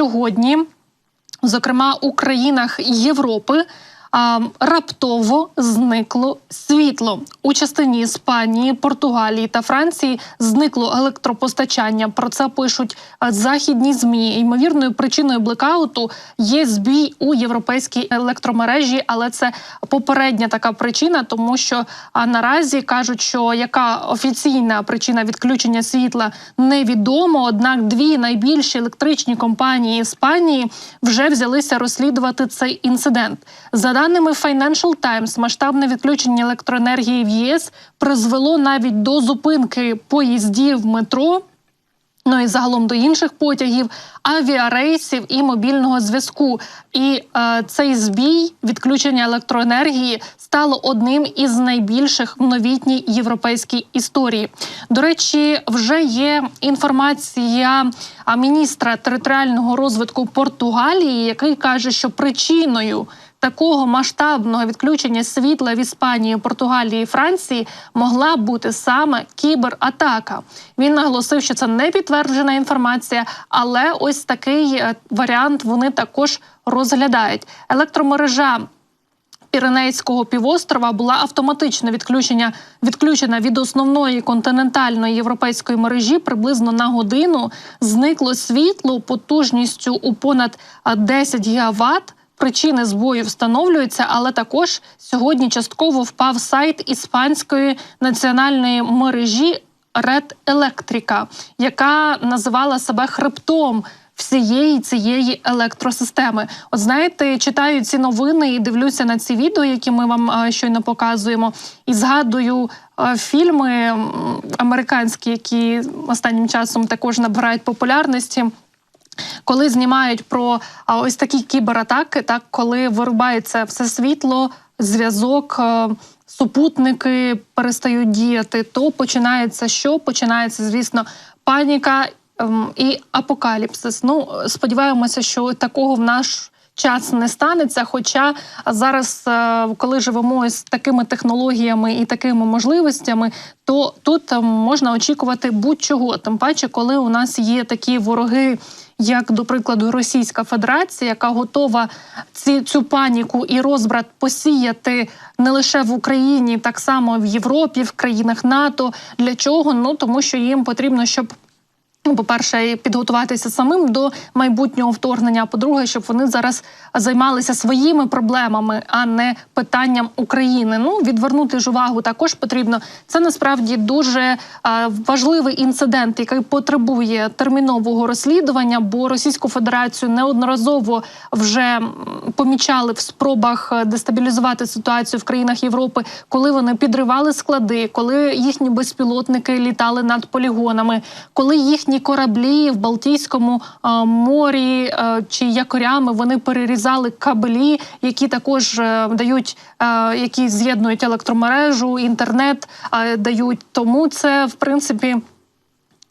сьогодні, зокрема у країнах Європи. А, раптово зникло світло у частині Іспанії, Португалії та Франції. Зникло електропостачання. Про це пишуть західні змі. Ймовірною причиною блекауту є збій у європейській електромережі, але це попередня така причина, тому що наразі кажуть, що яка офіційна причина відключення світла невідомо. Однак дві найбільші електричні компанії Іспанії вже взялися розслідувати цей інцидент. За даними Financial Times, масштабне відключення електроенергії в ЄС призвело навіть до зупинки поїздів метро. Ну і загалом до інших потягів, авіарейсів і мобільного зв'язку. І е, цей збій відключення електроенергії стало одним із найбільших в новітній європейській історії. До речі, вже є інформація міністра територіального розвитку Португалії, який каже, що причиною такого масштабного відключення світла в Іспанії, Португалії і Франції могла бути саме кібератака. Він наголосив, що це не підтверджена інформація, але ось такий е, варіант вони також розглядають. Електромережа. Піренейського півострова була автоматично відключення відключена від основної континентальної європейської мережі приблизно на годину. Зникло світло потужністю у понад 10 гігаватт. Причини збою встановлюються, але також сьогодні частково впав сайт іспанської національної мережі Red Electrica, яка називала себе хребтом. Всієї цієї електросистеми, от знаєте, читаю ці новини і дивлюся на ці відео, які ми вам щойно показуємо, і згадую фільми американські, які останнім часом також набирають популярності коли знімають про ось такі кібератаки, так коли вирубається все світло, зв'язок. Е, супутники перестають діяти, то починається що? Починається, звісно, паніка ем, і апокаліпсис. Ну, сподіваємося, що такого в наш час не станеться. Хоча зараз, е, коли живемо з такими технологіями і такими можливостями, то тут ем, можна очікувати будь-чого. Тим паче, коли у нас є такі вороги як до прикладу Російська Федерація, яка готова ці цю паніку і розбрат посіяти не лише в Україні, так само в Європі, в країнах НАТО. Для чого? Ну тому що їм потрібно, щоб Ну, по-перше, підготуватися самим до майбутнього вторгнення. а По-друге, щоб вони зараз займалися своїми проблемами, а не питанням України. Ну відвернути ж увагу також потрібно. Це насправді дуже а, важливий інцидент, який потребує термінового розслідування, бо Російську Федерацію неодноразово вже помічали в спробах дестабілізувати ситуацію в країнах Європи, коли вони підривали склади, коли їхні безпілотники літали над полігонами, коли їхні їхні кораблі в Балтійському морі чи якорями вони перерізали кабелі, які також е, дають, які з'єднують електромережу, інтернет дають. Тому це в принципі.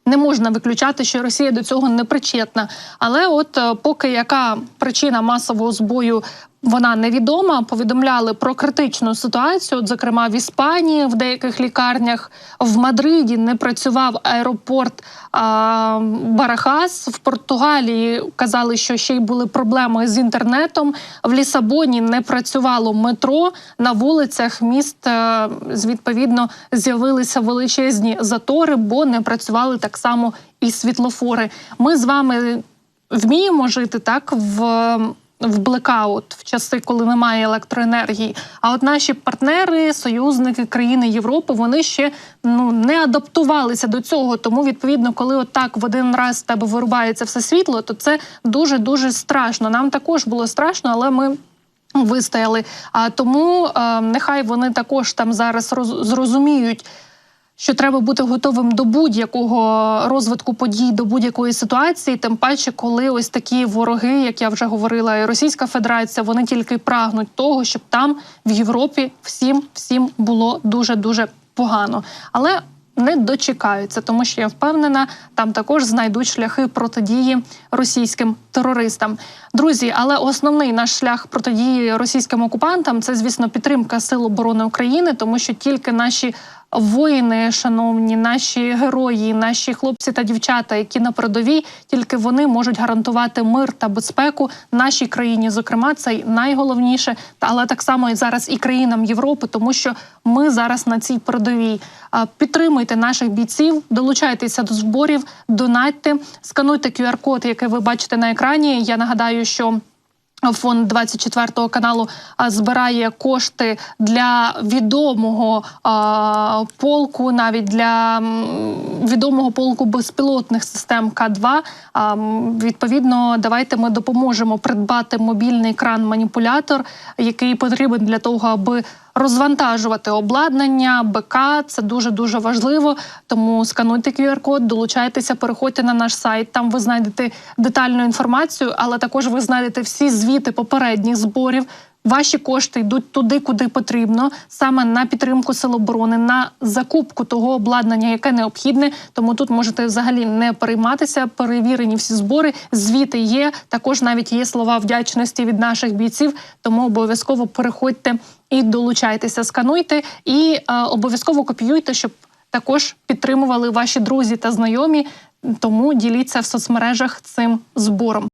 Не можна виключати, що Росія до цього не причетна. Але от е, поки яка причина масового збою вона невідома. Повідомляли про критичну ситуацію. От, зокрема, в Іспанії в деяких лікарнях в Мадриді не працював аеропорт а, Барахас. В Португалії казали, що ще й були проблеми з інтернетом. В Лісабоні не працювало метро на вулицях міст. А, е, відповідно з'явилися величезні затори, бо не працювали так само і світлофори. Ми з вами вміємо жити так в в блекаут в часи, коли немає електроенергії. А от наші партнери, союзники, країни Європи, вони ще ну не адаптувалися до цього. Тому відповідно, коли отак в один раз тебе вирубається все світло, то це дуже дуже страшно. Нам також було страшно, але ми. Вистояли, а тому е, нехай вони також там зараз роз, зрозуміють, що треба бути готовим до будь-якого розвитку подій, до будь-якої ситуації, тим паче, коли ось такі вороги, як я вже говорила, і Російська Федерація, вони тільки прагнуть того, щоб там в Європі всім всім було дуже дуже погано, але не дочекаються, тому що я впевнена, там також знайдуть шляхи протидії російським терористам. Друзі, але основний наш шлях протидії російським окупантам це, звісно, підтримка Сил оборони України, тому що тільки наші воїни, шановні, наші герої, наші хлопці та дівчата, які на передовій, тільки вони можуть гарантувати мир та безпеку нашій країні. Зокрема, це найголовніше, але так само і зараз і країнам Європи, тому що ми зараз на цій передовій. Підтримуйте наших бійців, долучайтеся до зборів, донатьте, скануйте QR-код, який ви бачите на екрані. Я нагадаю, що Фонд 24 каналу збирає кошти для відомого а, полку, навіть для відомого полку безпілотних систем К2. А, відповідно, давайте ми допоможемо придбати мобільний кран-маніпулятор, який потрібен для того, аби розвантажувати обладнання, БК. Це дуже дуже важливо. Тому скануйте QR-код, долучайтеся, переходьте на наш сайт. Там ви знайдете детальну інформацію, але також ви знайдете всі звіти попередніх зборів. Ваші кошти йдуть туди, куди потрібно, саме на підтримку сил оборони, на закупку того обладнання, яке необхідне. Тому тут можете взагалі не перейматися. Перевірені всі збори, звіти є. Також навіть є слова вдячності від наших бійців. Тому обов'язково переходьте і долучайтеся, скануйте і е, обов'язково копіюйте, щоб також підтримували ваші друзі та знайомі. Тому діліться в соцмережах цим збором.